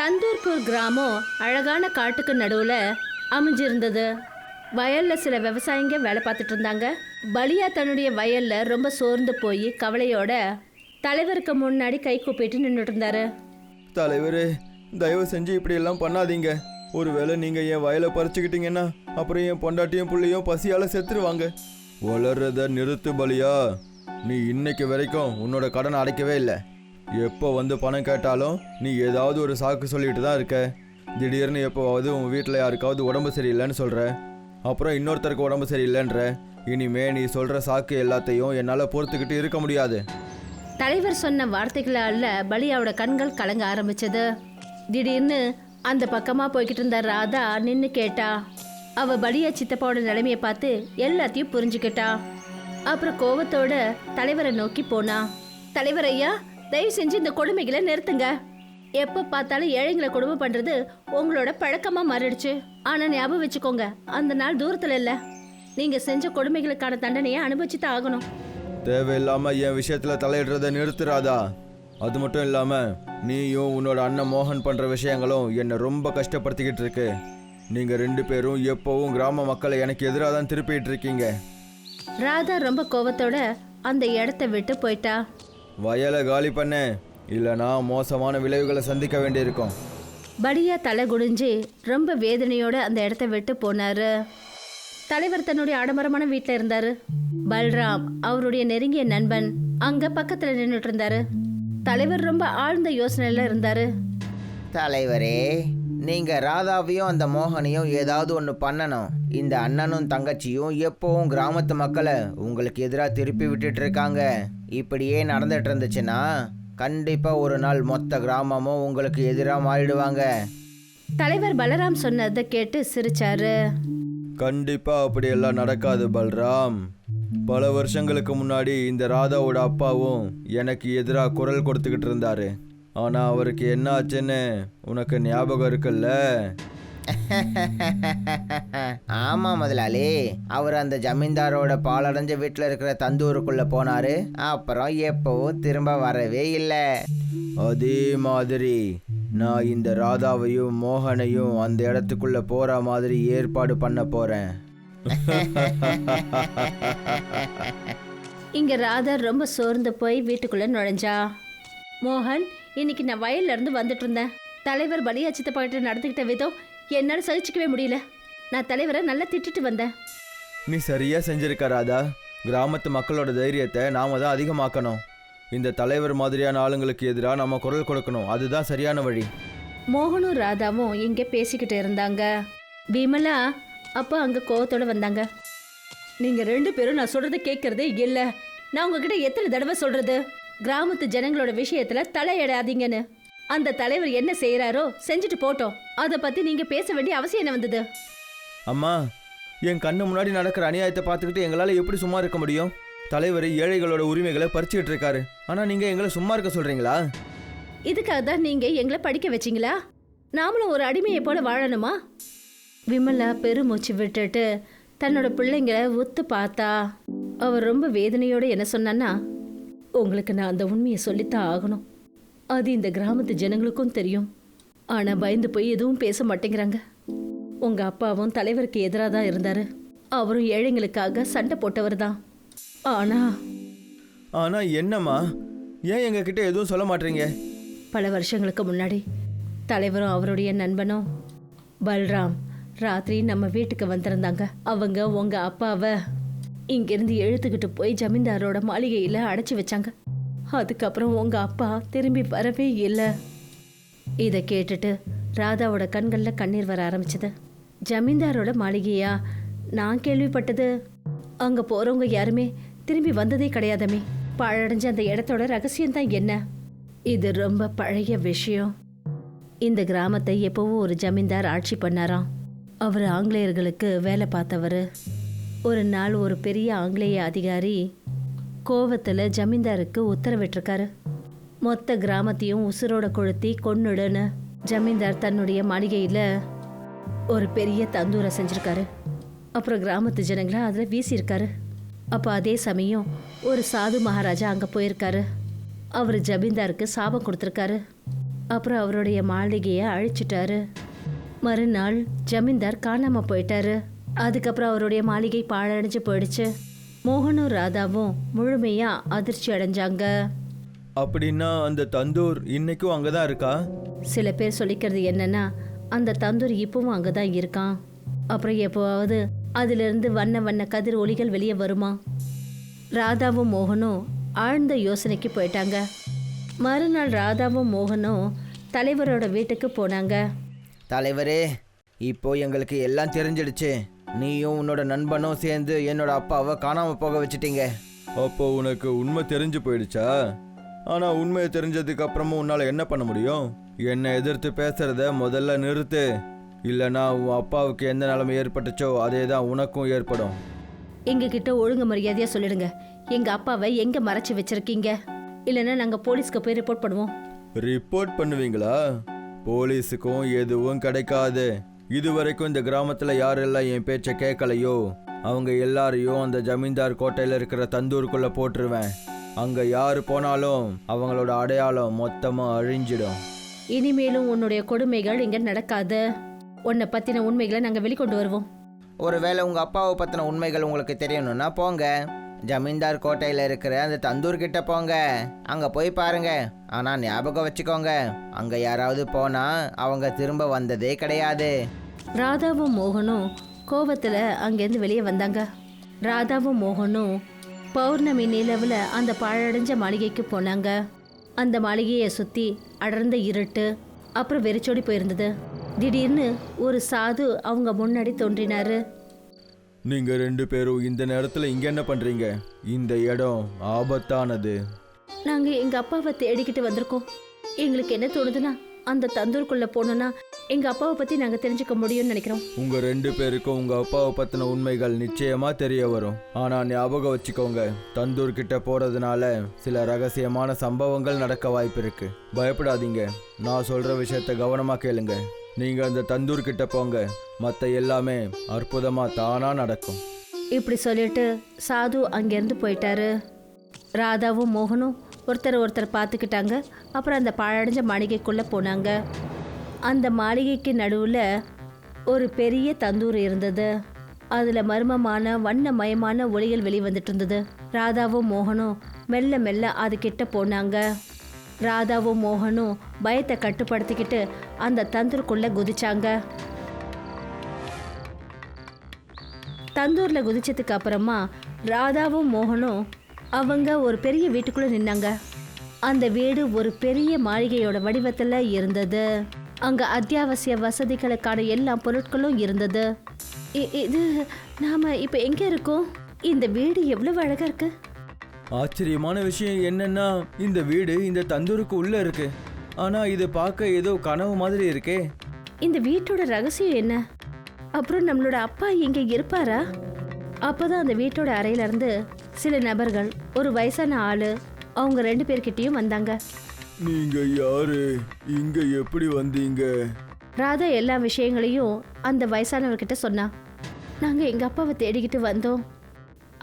தந்தூர்பூர் கிராமம் அழகான காட்டுக்கு நடுவில் அமைஞ்சிருந்தது. வயல்ல சில விவசாயிங்க வேலை பார்த்துட்டு இருந்தாங்க. பலியா தன்னுடைய வயல்ல ரொம்ப சோர்ந்து போய் கவலையோட தலைவருக்கு முன்னாடி கை கூப்பிட்டு நின்றுட்டு இருந்தாரு. தலைவரே தயவு செஞ்சு இப்படி எல்லாம் பண்ணாதீங்க. ஒருவேளை நீங்க என் வயலை பறிச்சுக்கிட்டீங்கன்னா அப்புறம் என் பொண்டாட்டியும் புள்ளையும் பசியால செத்துருவாங்க. வளர்றத நிறுத்து பலியா. நீ இன்னைக்கு வரைக்கும் உன்னோட கடனை அடைக்கவே இல்லை. எப்போ வந்து பணம் கேட்டாலும் நீ ஏதாவது ஒரு சாக்கு சொல்லிட்டு தான் இருக்க. திடீர்னு எப்போவாவது உன் வீட்டில் யாருக்காவது உடம்பு சரியில்லைன்னு சொல்கிற அப்புறம் இன்னொருத்தருக்கு உடம்பு சரியில்லைன்ற. இனிமே நீ சொல்கிற சாக்கு எல்லாத்தையும் என்னால் பொறுத்துக்கிட்டு இருக்க முடியாது. தலைவர் சொன்ன வார்த்தைகளால் பலியாவோட கண்கள் கலங்க ஆரம்பிச்சது. திடீர்னு அந்த பக்கமாக போய்கிட்டு இருந்த ராதா நின்று கேட்டா. அவ பலியா சித்தப்பாவோட நிலைமையை பார்த்து எல்லாத்தையும் புரிஞ்சுக்கிட்டா. அப்புறம் கோவத்தோட தலைவரை நோக்கி போனா. தலைவர் ஐயா தயவு செஞ்சு இந்த கொடுமைகளை நிறுத்துங்க. எப்ப பார்த்தாலும் ஏழைங்களை கொடுமை பண்றது உங்களோட பழக்கமா மாறிடுச்சு. ஆனா ஞாபகம் வச்சுக்கோங்க அந்த நாள் தூரத்துல இல்ல. நீங்க செஞ்ச கொடுமைகளுக்கான தண்டனையை அனுபவிச்சு தான் ஆகணும். தேவையில்லாம என் விஷயத்துல தலையிடுறத நிறுத்துறாதா? அது மட்டும் இல்லாம நீயும் உன்னோட அண்ணன் மோகன் பண்ற விஷயங்களும் என்னை ரொம்ப கஷ்டப்படுத்திக்கிட்டு இருக்கு. நீங்க ரெண்டு பேரும் எப்பவும் கிராம மக்களை எனக்கு எதிராக தான் திருப்பிட்டு இருக்கீங்க. ராதா ரொம்ப கோவத்தோட அந்த இடத்த விட்டு போயிட்டா. வயலை காலி பண்ண. இல்லைனா மோசமான விளைவுகளை சந்திக்க வேண்டியிருக்கும். படியா தலை குடிஞ்சு ரொம்ப வேதனையோட அந்த இடத்த விட்டு போனாரு. தலைவர் தன்னுடைய ஆடம்பரமான வீட்டில் இருந்தாரு. பல்ராம் அவருடைய நெருங்கிய நண்பன் அங்க பக்கத்துல நின்றுட்டு இருந்தாரு தலைவர் ரொம்ப ஆழ்ந்த யோசனையில இருந்தாரு. தலைவரே நீங்க ராதாவையும் அந்த மோகனையும் ஏதாவது ஒன்று பண்ணணும். இந்த அண்ணனும் தங்கச்சியும் எப்பவும் கிராமத்து மக்களை உங்களுக்கு எதிராக திருப்பி விட்டுட்டு இருக்காங்க. இப்படியே நடந்துட்டு இருந்துச்சுன்னா கண்டிப்பா ஒரு நாள் மொத்த கிராமமும் உங்களுக்கு எதிராக மாறிடுவாங்க. தலைவர் பலராம் சொன்னதை கேட்டு சிரிச்சாரு. கண்டிப்பா அப்படியெல்லாம் நடக்காது பல்ராம். பல வருஷங்களுக்கு முன்னாடி இந்த ராதாவோட அப்பாவும் எனக்கு எதிராக குரல் கொடுத்துக்கிட்டு இருந்தாரு ஆனா அவருக்கு என்ன ஆச்சுன்னு உனக்கு ஞாபகம் இருக்குல்ல? ஆமா முதலாளி. அவர் அந்த ஜமீன்தாரோட பாலடைஞ்ச வீட்டில் இருக்கிற தந்தூருக்குள்ள போனாரு. அப்புறம் எப்பவும் திரும்ப வரவே இல்லை. அதே மாதிரி நான் இந்த ராதாவையும் மோகனையும் அந்த இடத்துக்குள்ள போற மாதிரி ஏற்பாடு பண்ண போறேன். இங்க ராதா ரொம்ப சோர்ந்து போய் வீட்டுக்குள்ள நுழைஞ்சா? மோகன் இன்னைக்கு நான் வயல்ல இருந்து வந்துட்டு இருந்தேன். தலைவர் பலியா சித்தப்பாக்கிட்ட நடந்துக்கிட்ட விதம் என்னால சகிச்சுக்கவே முடியல. நான் தலைவரை நல்லா திட்டிட்டு வந்தேன். நீ சரியா செஞ்சிருக்க ராதா. கிராமத்து மக்களோட தைரியத்தை நாம தான் அதிகமாக்கணும். இந்த தலைவர் மாதிரியான ஆளுங்களுக்கு எதிராக நம்ம குரல் கொடுக்கணும். அதுதான் சரியான வழி. மோகனும் ராதாவும் இங்கே பேசிக்கிட்டு இருந்தாங்க. விமலா அப்போ அங்கே கோவத்தோட வந்தாங்க. நீங்கள் ரெண்டு பேரும் நான் சொல்கிறத கேட்குறதே இல்லை. நான் உங்ககிட்ட எத்தனை தடவை சொல்கிறது கிராமத்து ஜனங்களோட விஷயத்தில் தலையிடாதீங்கன்னு. அந்த தலைவர் என்ன செய்கிறாரோ செஞ்சுட்டு போட்டோம். அதை பற்றி நீங்கள் பேச வேண்டிய அவசியம் என்ன வந்தது? அம்மா என் கண்ணு முன்னாடி நடக்கிற அநியாயத்தை பார்த்துக்கிட்டு எங்களால் எப்படி சும்மா இருக்க முடியும்? தலைவர் ஏழைகளோட உரிமைகளை பறிச்சுக்கிட்டு இருக்காரு. ஆனால் நீங்கள் எங்களை சும்மா இருக்க சொல்கிறீங்களா இதுக்காக தான் நீங்கள் எங்களை படிக்க வச்சிங்களா? நாமளும் ஒரு அடிமையை போல வாழணுமா? விமலா பெருமூச்சு விட்டுட்டு தன்னோட பிள்ளைங்களை ஒத்து பார்த்தா அவர் ரொம்ப வேதனையோட என்ன சொன்னான்னா உங்களுக்கு நான் அந்த உண்மையை சொல்லித்தான் ஆகணும். அது இந்த கிராமத்து ஜனங்களுக்கும் தெரியும். ஆனால் பயந்து போய் எதுவும் பேச மாட்டேங்கிறாங்க. உங்கள் அப்பாவும் தலைவருக்கு எதிராக தான் இருந்தார். அவரும் ஏழைங்களுக்காக சண்டை போட்டவர் தான். ஆனால் ஆனால் என்னம்மா? ஏன் எங்ககிட்ட எதுவும் சொல்ல மாட்டீங்க? பல வருஷங்களுக்கு முன்னாடி தலைவரும் அவருடைய நண்பனும் பல்ராம் ராத்திரி நம்ம வீட்டுக்கு வந்திருந்தாங்க. அவங்க உங்க அப்பாவை இங்கிருந்து இழுத்துக்கிட்டு போய் ஜமீன்தாரோட மாளிகையில் அடைச்சி வச்சாங்க. அதுக்கப்புறம் உங்க அப்பா திரும்பி வரவே இல்லை. இதை கேட்டுட்டு ராதாவோட கண்களில் கண்ணீர் வர ஆரம்பிச்சது. ஜமீன்தாரோட மாளிகையா? நான் கேள்விப்பட்டது. அங்கே போகிறவங்க யாருமே திரும்பி வந்ததே கிடையாதமே. பழடைஞ்ச அந்த இடத்தோட ரகசியம் தான் என்ன? இது ரொம்ப பழைய விஷயம். இந்த கிராமத்தை எப்போவும் ஒரு ஜமீன்தார் ஆட்சி பண்ணாராம். அவர் ஆங்கிலேயர்களுக்கு வேலை பார்த்தவர். ஒரு நாள் ஒரு பெரிய ஆங்கிலேய அதிகாரி கோவத்தில் ஜமீன்தாருக்கு உத்தரவிட்டிருக்காரு மொத்த கிராமத்தையும் உசுரோட கொளுத்தி கொன்னுடுன்னு ஜமீன்தார் தன்னுடைய மாளிகையில் ஒரு பெரிய தந்தூரை செஞ்சுருக்காரு. அப்புறம் கிராமத்து ஜனங்களை அதில் வீசியிருக்காரு. அப்போ அதே சமயம் ஒரு சாது மகாராஜா அங்கே போயிருக்காரு. அவர் ஜமீன்தாருக்கு சாபம் கொடுத்துருக்காரு. அப்புறம் அவருடைய மாளிகையை அழிச்சிட்டாரு. மறுநாள் ஜமீன்தார் காணாமல் போயிட்டாரு. அதுக்கப்புறம் அவருடைய மாளிகை பாழடைஞ்சு போயிடுச்சு. மோகனும் ராதாவும் முழுமையா அதிர்ச்சி அடைஞ்சாங்க. அப்படின்னா அந்த தந்தூர் இன்னைக்கும் அங்கே தான் இருக்கா? சில பேர் சொல்லிக்கிறது என்னன்னா அந்த தந்தூர் இப்பவும் அங்கே தான் இருக்கான். அப்புறம் எப்போவாவது அதிலிருந்து வண்ண வண்ண கதிர் ஒளிகள் வெளியே வருமா? ராதாவும் மோகனும் ஆழ்ந்த யோசனைக்கு போயிட்டாங்க. மறுநாள் ராதாவும் மோகனும் தலைவரோட வீட்டுக்கு போனாங்க. தலைவரே இப்போ எங்களுக்கு எல்லாம் தெரிஞ்சிடுச்சு. நீயும் உன்னோட நண்பனும் சேர்ந்து என்னோட அப்பாவை காணாம போக வச்சிட்டீங்க. அப்போ உனக்கு உண்மை தெரிஞ்சு போயிடுச்சா? ஆனால் உண்மையை தெரிஞ்சதுக்கு அப்புறமும் உன்னால் என்ன பண்ண முடியும்? என்னை எதிர்த்து பேசுறத முதல்ல நிறுத்து. இல்லைன்னா உன் அப்பாவுக்கு எந்த நிலைமை ஏற்பட்டுச்சோ அதே தான் உனக்கும் ஏற்படும். எங்க கிட்ட ஒழுங்கு மரியாதையா சொல்லிடுங்க. எங்க அப்பாவை எங்க மறைச்சு வச்சிருக்கீங்க? இல்லைன்னா நாங்க போலீஸ்க்கு போய் ரிப்போர்ட் பண்ணுவோம். ரிப்போர்ட் பண்ணுவீங்களா? போலீஸுக்கும் எதுவும் கிடைக்காது. இதுவரைக்கும் இந்த கிராமத்தில் யாரெல்லாம் என் பேச்சை கேட்கலையோ அவங்க எல்லாரையும் அந்த ஜமீன்தார் கோட்டையில் இருக்கிற தந்தூருக்குள்ள போட்டுருவேன். அங்கே யார் போனாலும் அவங்களோட அடையாளம் மொத்தமாக அழிஞ்சிடும். இனிமேலும் உன்னுடைய கொடுமைகள் இங்க நடக்காது. உன்னை பத்தின உண்மைகளை நாங்க வெளிக்கொண்டு வருவோம். ஒருவேளை உங்க அப்பாவை பத்தின உண்மைகள் உங்களுக்கு தெரியணும்னா போங்க. ஜமீன்தார் கோட்டையில் இருக்கிற அந்த தந்தூர் கிட்ட போங்க. அங்க போய் பாருங்க. ஆனா ஞாபகம் வச்சுக்கோங்க. அங்க யாராவது போனா அவங்க திரும்ப வந்ததே கிடையாது. ராதாவும் மோகனும் கோபத்தில் அங்கேருந்து வெளியே வந்தாங்க. ராதாவும் மோகனும் பௌர்ணமி நிலவுல அந்த பாழடைஞ்ச மாளிகைக்கு போனாங்க. அந்த மாளிகையை சுத்தி அடர்ந்த இருட்டு அப்புறம் வெறிச்சோடி போயிருந்தது. திடீர்னு ஒரு சாது அவங்க முன்னாடி தோன்றினாரு. நீங்கள் ரெண்டு பேரும் இந்த நேரத்தில் இங்கே என்ன பண்ணுறீங்க இந்த இடம் ஆபத்தானது. நாங்க எங்க அப்பாவை தேடிக்கிட்டு வந்திருக்கோம். எங்களுக்கு என்ன தோணுதுன்னா அந்த தந்தூருக்குள்ள போனோம்னா எங்க அப்பாவை பத்தி நாங்க தெரிஞ்சுக்க முடியும்னு நினைக்கிறோம். உங்க ரெண்டு பேருக்கும் உங்க அப்பாவை பத்தின உண்மைகள் நிச்சயமா தெரிய வரும். ஆனா ஞாபகம் வச்சுக்கோங்க தந்தூர் கிட்ட போறதுனால சில ரகசியமான சம்பவங்கள் நடக்க வாய்ப்பு இருக்கு. பயப்படாதீங்க. நான் சொல்ற விஷயத்த கவனமா கேளுங்க. நீங்க அந்த தந்தூர் கிட்ட போங்க. மத்த எல்லாமே அற்புதமா தானா நடக்கும். இப்படி சொல்லிட்டு சாது அங்கேருந்து போயிட்டாரு. ராதாவும் மோகனும் ஒருத்தர் ஒருத்தர் பார்த்துக்கிட்டாங்க. அப்புறம் அந்த பாழடைஞ்ச மாளிகைக்குள்ளே போனாங்க. அந்த மாளிகைக்கு நடுவில் ஒரு பெரிய தந்தூர் இருந்தது. அதில் மர்மமான வண்ணமயமான ஒளிகள் வெளிவந்துட்டு இருந்தது. ராதாவும் மோகனும் மெல்ல மெல்ல அது கிட்ட போனாங்க. ராதாவும் மோகனும் பயத்தை கட்டுப்படுத்திக்கிட்டு அந்த தந்தூருக்குள்ளே குதிச்சாங்க. தந்தூரில் குதிச்சதுக்கு அப்புறமா ராதாவும் மோகனும் அவங்க ஒரு பெரிய வீட்டுக்குள்ளே நின்னாங்க. அந்த வீடு ஒரு பெரிய மாளிகையோட வடிவத்தில் இருந்தது. அங்கே அத்தியாவசிய வசதிகளுக்கான எல்லா பொருட்களும் இருந்தது. இது நாம் இப்போ எங்கே இருக்கோம்? இந்த வீடு எவ்வளோ அழகாக இருக்குது ஆச்சரியமான விஷயம் என்னன்னா இந்த வீடு இந்த தந்தூருக்கு உள்ள இருக்கு. ஆனா இது பார்க்க ஏதோ கனவு மாதிரி இருக்கே. இந்த வீட்டோட ரகசியம் என்ன? அப்புறம் நம்மளோட அப்பா இங்க இருப்பாரா? அப்பதான் அந்த வீட்டோட அறையில இருந்து சில நபர்கள் ஒரு வயசான ஆளு அவங்க ரெண்டு பேர்கிட்டயும் வந்தாங்க. நீங்க யாரு? இங்க எப்படி வந்தீங்க? ராதா எல்லா விஷயங்களையும் அந்த வயசானவர்கிட்ட சொன்னா. நாங்க எங்க அப்பாவை தேடிக்கிட்டு வந்தோம்.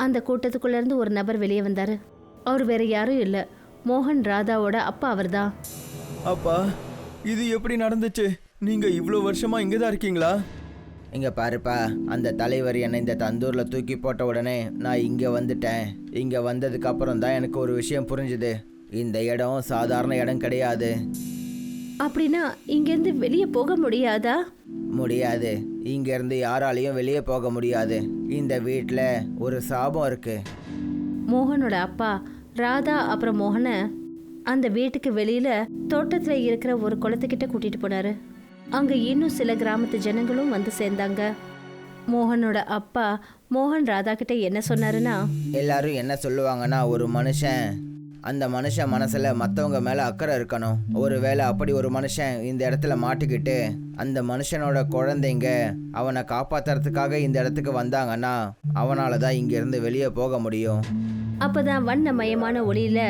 அந்த கூட்டத்துக்குள்ள இருந்து ஒரு நபர் வெளியே வந்தாரு. அவர் வேற யாரும் இல்ல. மோகன் ராதாவோட அப்பா அவர்தான். அப்பா இது எப்படி நடந்துச்சு? நீங்க இவ்வளோ வருஷமா இங்க தான் இருக்கீங்களா? இங்க பாருப்பா அந்த தலைவர் என்னை இந்த தந்தூர்ல தூக்கி போட்ட உடனே நான் இங்க வந்துட்டேன். இங்க வந்ததுக்கு அப்புறம் தான் எனக்கு ஒரு விஷயம் புரிஞ்சுது. இந்த இடம் சாதாரண இடம் கிடையாது. அப்படின்னா இங்கேருந்து வெளியே போக முடியாதா? முடியாது. இங்க இருந்து யாராலையும் வெளியே போக முடியாது. இந்த வீட்டில் ஒரு சாபம் இருக்கு. மோகனோட அப்பா ராதா அப்புறம் மோகனை அந்த வீட்டுக்கு வெளியில தோட்டத்துல இருக்கிற ஒரு குளத்துக்கிட்ட கூட்டிட்டு போனாரு. அங்க இன்னும் சில கிராமத்து ஜனங்களும் வந்து சேர்ந்தாங்க. மோகனோட அப்பா மோகன் ராதா கிட்ட என்ன சொன்னாருன்னா எல்லாரும் என்ன சொல்லுவாங்கன்னா ஒரு மனுஷன் அந்த மனுஷன் மனசுல மற்றவங்க மேல அக்கறை இருக்கணும். ஒருவேளை அப்படி ஒரு மனுஷன் இந்த இடத்துல மாட்டிக்கிட்டு அந்த மனுஷனோட குழந்தைங்க அவனை காப்பாத்துறதுக்காக இந்த இடத்துக்கு வந்தாங்கன்னா அவனால தான் இங்க இருந்து வெளியே போக முடியும். அப்பதான் வண்ணமயமான ஒளியில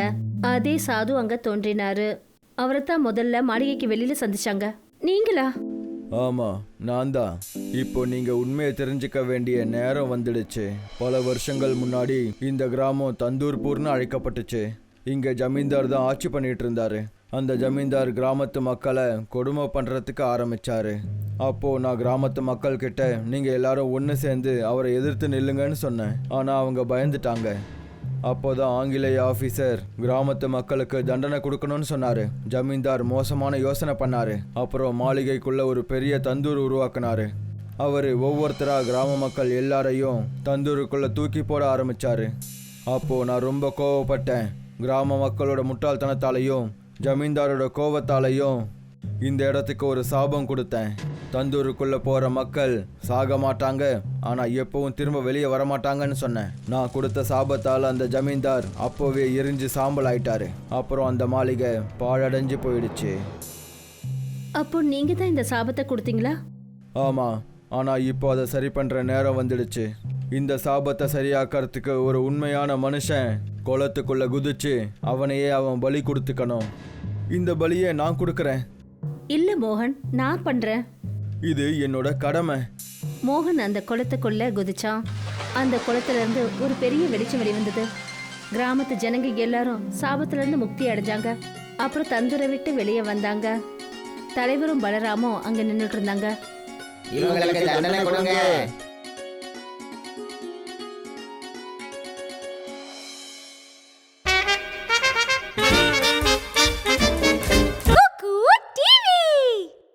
அதே சாது அங்க தோன்றினாரு. அவரை தான் முதல்ல மாளிகைக்கு வெளியில சந்திச்சாங்க. நீங்களா? ஆமா நான் தான் இப்போ நீங்க உண்மையை தெரிஞ்சுக்க வேண்டிய நேரம் வந்துடுச்சு. பல வருஷங்கள் முன்னாடி இந்த கிராமம் தந்தூர்பூர்னு அழைக்கப்பட்டுச்சு. இங்கே ஜமீன்தார் தான் ஆட்சி பண்ணிட்டு இருந்தாரு அந்த ஜமீன்தார் கிராமத்து மக்களை கொடுமை பண்ணுறதுக்கு ஆரம்பிச்சாரு. அப்போது நான் கிராமத்து மக்கள்கிட்ட நீங்கள் எல்லாரும் ஒன்று சேர்ந்து அவரை எதிர்த்து நில்லுங்கன்னு சொன்னேன். ஆனால் அவங்க பயந்துட்டாங்க. அப்போதான் ஆங்கிலேய ஆஃபீஸர் கிராமத்து மக்களுக்கு தண்டனை கொடுக்கணும்னு சொன்னார். ஜமீன்தார் மோசமான யோசனை பண்ணாரு. அப்புறம் மாளிகைக்குள்ளே ஒரு பெரிய தந்தூர் உருவாக்குனாரு. அவர் ஒவ்வொருத்தராக கிராம மக்கள் எல்லாரையும் தந்தூருக்குள்ளே தூக்கி போட ஆரம்பித்தார் அப்போது நான் ரொம்ப கோவப்பட்டேன். கிராம மக்களோட முட்டாள்தனத்தாலையும் ஜமீன்தாரோட கோவத்தாலையும் இந்த இடத்துக்கு ஒரு சாபம் கொடுத்தேன். தந்தூருக்குள்ள போற மக்கள் சாக மாட்டாங்க. ஆனா எப்பவும் திரும்ப வெளியே வர மாட்டாங்கன்னு சொன்னேன். நான் கொடுத்த சாபத்தால அந்த ஜமீன்தார் அப்போவே எரிஞ்சு சாம்பல் ஆயிட்டாரு. அப்புறம் அந்த மாளிகை பாழடைஞ்சு போயிடுச்சு. அப்போ நீங்க தான் இந்த சாபத்தை கொடுத்தீங்களா? ஆமா. ஆனா இப்போ அதை சரி பண்ற நேரம் வந்துடுச்சு. இந்த சாபத்தை சரியாக்கறதுக்கு ஒரு உண்மையான மனுஷன் குளத்துக்குள்ள குதிச்சு அவனையே அவன் பலி கொடுத்துக்கணும். இந்த பலியை நான் கொடுக்கறேன். இல்ல மோகன் நான் பண்றேன். இது என்னோட கடமை. மோகன் அந்த குளத்துக்குள்ள குதிச்சான். அந்த குளத்துல இருந்து ஒரு பெரிய வெளிச்சம் வெளிவந்தது. கிராமத்து ஜனங்க எல்லாரும் சாபத்துல இருந்து முக்தி அடைஞ்சாங்க. அப்புறம் தந்தூரை விட்டு வெளியே வந்தாங்க. தலைவரும் பலராமும் அங்க நின்னுட்டு இருந்தாங்க. இவங்களுக்கு தண்டனை கொடுங்க.